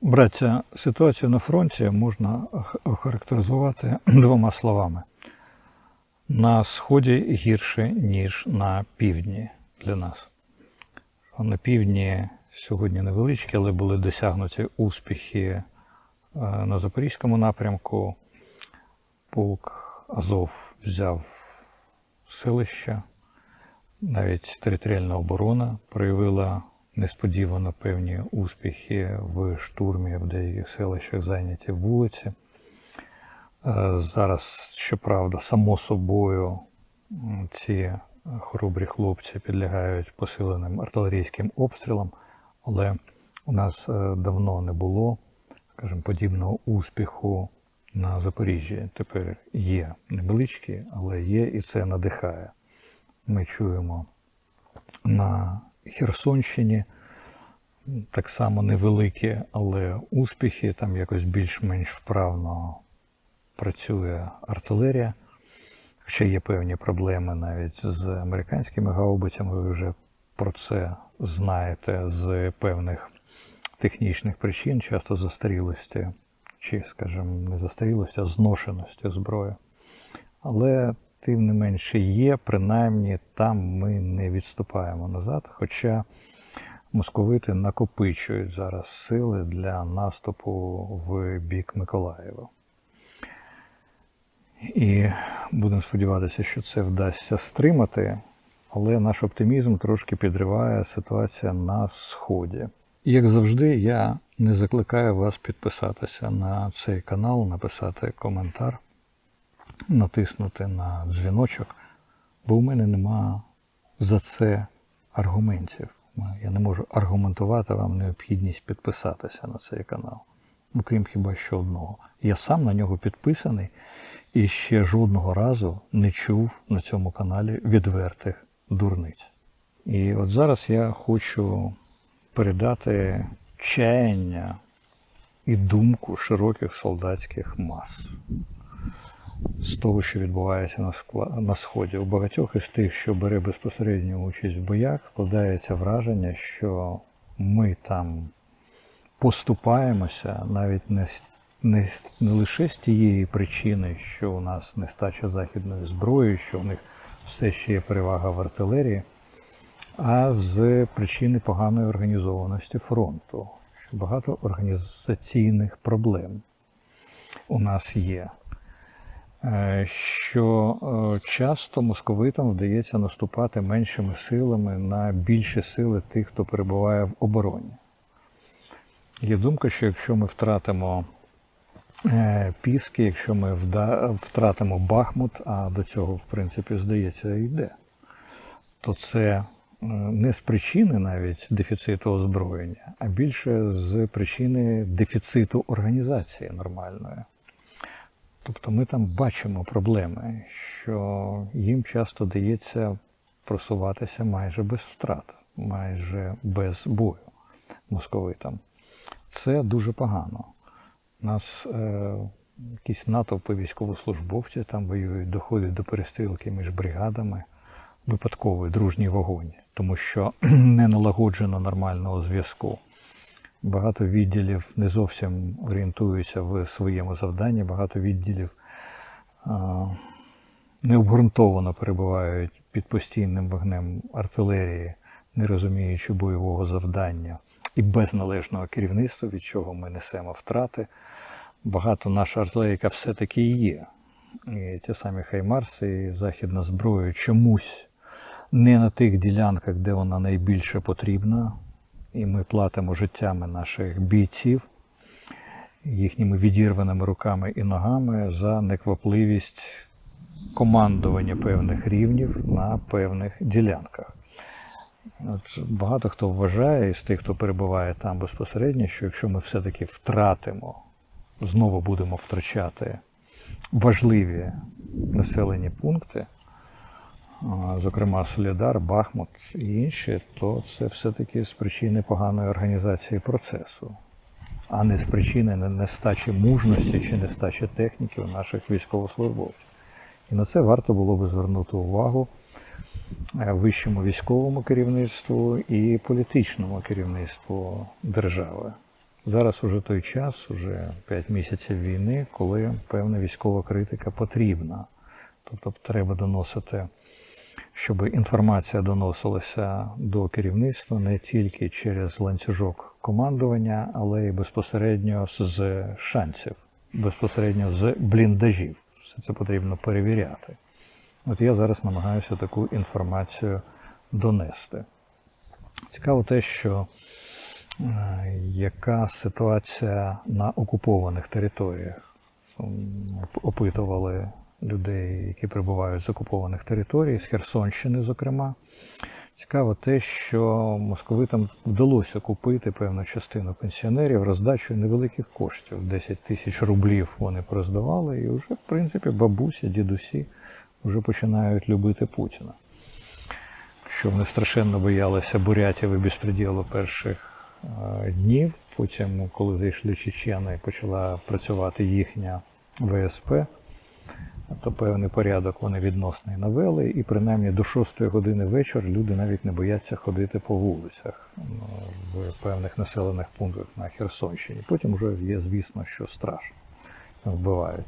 Браття, ситуацію на фронті можна охарактеризувати двома словами. На сході гірше, ніж на півдні для нас. На півдні сьогодні невеличкі, але були досягнуті успіхи е, на Запорізькому напрямку. Полк Азов взяв селища, навіть територіальна оборона проявила несподівано певні успіхи в штурмі в деяких селищах зайняті вулиці. Е, Зараз, щоправда, само собою ці хоробрі хлопці підлягають посиленим артилерійським обстрілам, але у нас е, давно не було, скажімо, подібного успіху на Запоріжжі. Тепер є невеличкі, але є і це надихає. Ми чуємо на Херсонщині так само невеликі, але успіхи. Там якось більш-менш вправно працює артилерія. Хоча є певні проблеми навіть з американськими гаубицями, ви вже про це знаєте з певних технічних причин, часто застарілості, чи, скажімо, не застарілості, а зношеності зброї. Але тим не менше є, принаймні там ми не відступаємо назад. Хоча московити накопичують зараз сили для наступу в бік Миколаєва. І будемо сподіватися, що це вдасться стримати, але наш оптимізм трошки підриває ситуація на сході. І як завжди, я не закликаю вас підписатися на цей канал, написати коментар, натиснути на дзвіночок, бо у мене нема за це аргументів. Я не можу аргументувати вам необхідність підписатися на цей канал. Ну, крім хіба що одного. Я сам на нього підписаний і ще жодного разу не чув на цьому каналі відвертих дурниць. І от зараз я хочу передати чаяння і думку широких солдатських мас з того, що відбувається на, сході. У багатьох із тих, що бере безпосередню участь в боях, складається враження, що ми там поступаємося навіть не, не, не лише з тієї причини, що у нас нестача західної зброї, що у них все ще є перевага в артилерії, а з причини поганої організованості фронту, що багато організаційних проблем у нас є. Е, Що е, часто московитам вдається наступати меншими силами на більші сили тих, хто перебуває в обороні. Є думка, що якщо ми втратимо е, Піски, якщо ми втратимо Бахмут, а до цього, в принципі, здається, йде, то це не з причини навіть дефіциту озброєння, а більше з причини дефіциту організації нормальної. Тобто ми там бачимо проблеми, що їм часто дається просуватися майже без втрат, майже без бою московитам. Це дуже погано. У нас е, якісь натовпи військовослужбовців там воюють, доходять до перестрілки між бригадами, випадковий дружній вогонь, тому що не налагоджено нормального зв'язку. Багато відділів не зовсім орієнтуються в своєму завданні, багато відділів необґрунтовано перебувають під постійним вогнем артилерії, не розуміючи бойового завдання і без належного керівництва, від чого ми несемо втрати. Багато наша артилерійка все-таки є. І ті самі Хаймарси і західна зброя чомусь не на тих ділянках, де вона найбільше потрібна, і ми платимо життями наших бійців, їхніми відірваними руками і ногами за неквапливість командування певних рівнів на певних ділянках. От багато хто вважає із тих, хто перебуває там безпосередньо, що якщо ми все-таки втратимо, знову будемо втрачати важливі населені пункти, зокрема Солідар, Бахмут і інші, то це все-таки з причини поганої організації процесу, а не з причини нестачі мужності чи нестачі техніки у наших військовослужбовців. І на це варто було би звернути увагу е, вищому військовому керівництву і політичному керівництву держави. зараз уже той час, уже 5 місяців війни, коли певна військова критика потрібна. Тобто треба доносити, щоб інформація доносилася до керівництва не тільки через ланцюжок командування, але й безпосередньо з шансів, безпосередньо з бліндажів. Все це потрібно перевіряти. От я зараз намагаюся таку інформацію донести. Цікаво те, що е, яка ситуація на окупованих територіях. Опитували людей, які прибувають з окупованих територій, з Херсонщини, зокрема. Цікаво те, що московитам вдалося купити певну частину пенсіонерів роздачею невеликих коштів. 10 тисяч рублів вони проздавали, і вже, в принципі, бабусі, дідусі вже починають любити Путіна. Що вони страшенно боялися бурятів і безпреділу перших е, днів. Потім, коли зайшли чечени, почала працювати їхня ВСП, то певний порядок вони відносний навели, і принаймні до 6 години вечора люди навіть не бояться ходити по вулицях ну, в певних населених пунктах на Херсонщині. Потім вже є, звісно, що страшно вбивають.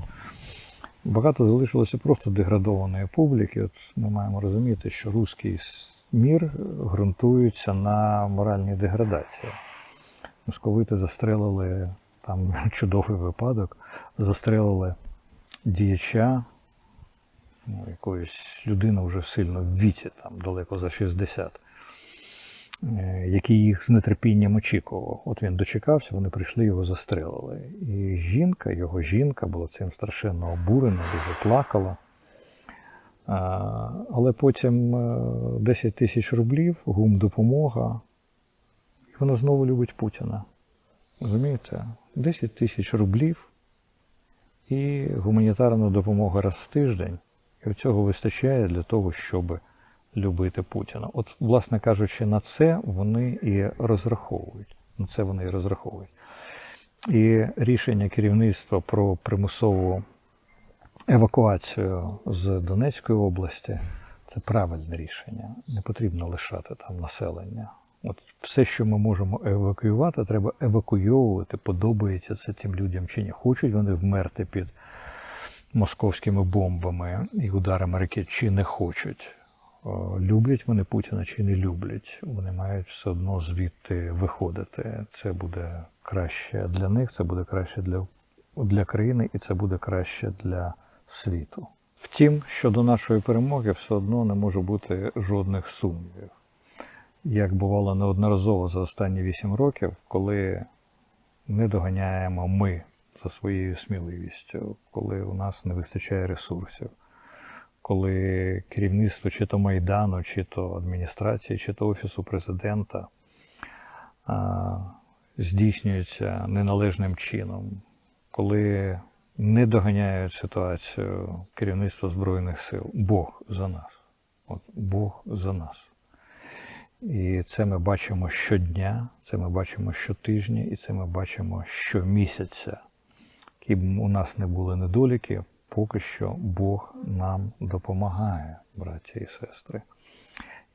Багато залишилося просто деградованої публіки. От ми маємо розуміти, що руський мір ґрунтується на моральній деградації. Московити застрелили там чудовий випадок, застрелили діяча, ну, якоїсь людини вже сильно в віці, там далеко за 60, е, який їх з нетерпінням очікував. От він дочекався, вони прийшли, його застрелили. І жінка, його жінка була цим страшенно обурена, дуже плакала. Але потім е, 10 тисяч рублів, гум допомога, і вона знову любить Путіна. Розумієте? 10 тисяч рублів і гуманітарна допомога раз в тиждень. І цього вистачає для того, щоб любити Путіна. От, власне кажучи, на це вони і розраховують. На це вони і розраховують. І рішення керівництва про примусову евакуацію з Донецької області це правильне рішення. Не потрібно лишати там населення. От все, що ми можемо евакуювати, треба евакуйовувати. Подобається це цим людям чи ні. Хочуть вони вмерти під московськими бомбами і ударами ракет, чи не хочуть. Люблять вони Путіна чи не люблять. Вони мають все одно звідти виходити. Це буде краще для них, це буде краще для, для країни і це буде краще для світу. Втім, щодо нашої перемоги, все одно не може бути жодних сумнівів. Як бувало неодноразово за останні вісім років, коли не доганяємо ми за своєю сміливістю, коли у нас не вистачає ресурсів, коли керівництво чи то Майдану, чи то адміністрації, чи то Офісу президента здійснюється неналежним чином, коли не доганяють ситуацію керівництво Збройних сил. Бог за нас. От Бог за нас. І це ми бачимо щодня, це ми бачимо щотижня, і це ми бачимо щомісяця. Які б у нас не були недоліки, поки що Бог нам допомагає, браття і сестри.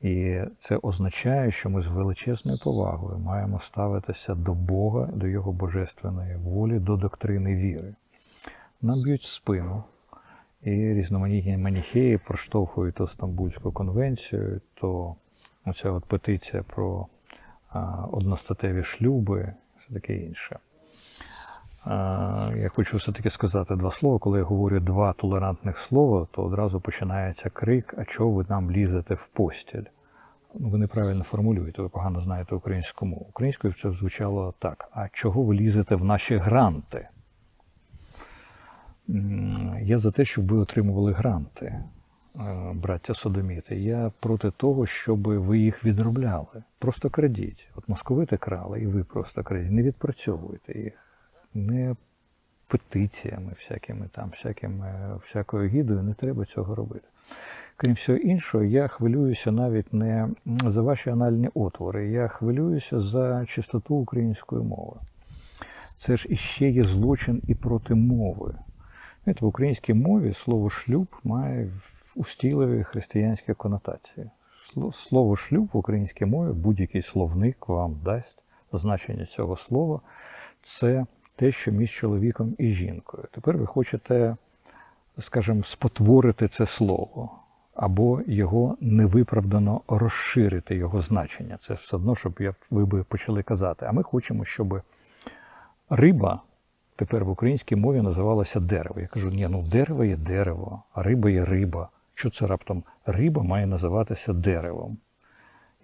І це означає, що ми з величезною повагою маємо ставитися до Бога, до Його божественної волі, до доктрини віри. Нам б'ють в спину, і різноманітні маніхеї проштовхують то Стамбульську конвенцію, то оця от петиція про одностатеві шлюби, все таке інше. Я хочу все-таки сказати два слова. Коли я говорю два толерантних слова, то одразу починається крик, а чого ви нам лізете в постіль? Ну, ви неправильно формулюєте, ви погано знаєте українську мову. Українською це звучало так: а чого ви лізете в наші гранти? Я за те, щоб ви отримували гранти, браття Содоміти. Я проти того, щоб ви їх відробляли. Просто крадіть. От московити крали, і ви просто крадіть. Не відпрацьовуйте їх. Не петиціями, всякими там, всякими, всякою гідою, не треба цього робити. Крім всього іншого, я хвилююся навіть не за ваші анальні отвори, я хвилююся за чистоту української мови. Це ж іще є злочин і проти мови. Знаєте, в українській мові слово шлюб має устійливі християнські конотації. Слово шлюб в українській мові, будь-який словник вам дасть значення цього слова. це те, що між чоловіком і жінкою. Тепер ви хочете, скажімо, спотворити це слово, або його невиправдано розширити його значення. Це все одно, щоб ви би почали казати. А ми хочемо, щоб риба тепер в українській мові називалася дерево. Я кажу, ні, ну дерево є дерево, а риба є риба. Що це раптом риба має називатися деревом?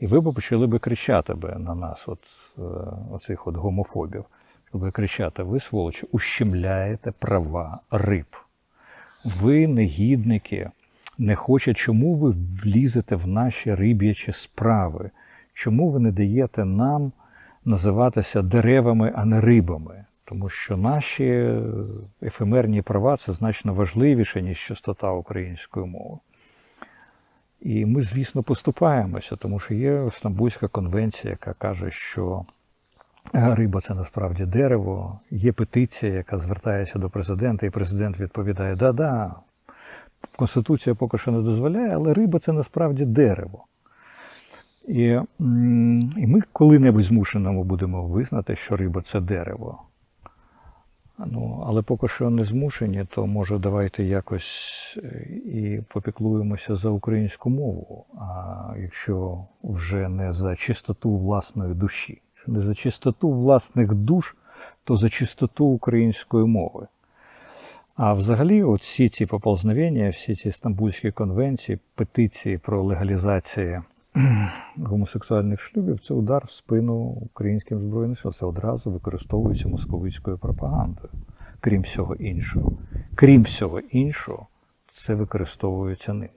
І ви б почали би кричати би на нас, от, е, оцих от гомофобів, щоб кричати, ви, сволочі, ущемляєте права риб. Ви негідники, не хочете, чому ви влізете в наші риб'ячі справи? Чому ви не даєте нам називатися деревами, а не рибами? Тому що наші ефемерні права це значно важливіше, ніж чистота української мови. І ми, звісно, поступаємося, тому що є Стамбульська конвенція, яка каже, що риба це насправді дерево. Є петиція, яка звертається до президента, і президент відповідає: да-да, Конституція поки що не дозволяє, але риба це насправді дерево. І, і ми коли-небудь змушеному будемо визнати, що риба це дерево. Ну, але поки що не змушені, то може давайте якось е, і попіклуємося за українську мову. А якщо вже не за чистоту власної душі, не за чистоту власних душ, то за чистоту української мови. А взагалі, от всі ці поползновення, всі ці стамбульські конвенції, петиції про легалізацію гомосексуальних шлюбів це удар в спину українським збройним силам. Це одразу використовується московицькою пропагандою. Крім всього іншого. Крім всього іншого, це використовується ним.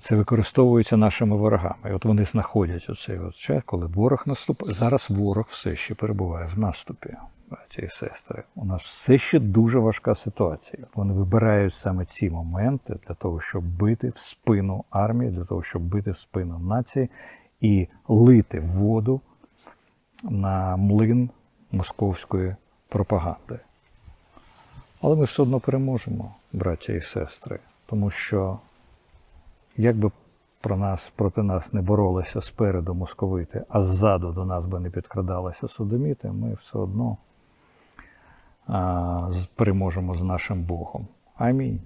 Це використовується нашими ворогами. От вони знаходять оцей от час, коли ворог наступає. Зараз ворог все ще перебуває в наступі, браті і сестри. У нас все ще дуже важка ситуація. Вони вибирають саме ці моменти для того, щоб бити в спину армії, для того, щоб бити в спину нації і лити воду на млин московської пропаганди. Але ми все одно переможемо, браття і сестри, тому що як би про нас, проти нас не боролися спереду московити, а ззаду до нас би не підкрадалися судоміти, ми все одно переможемо з нашим Богом. Амінь.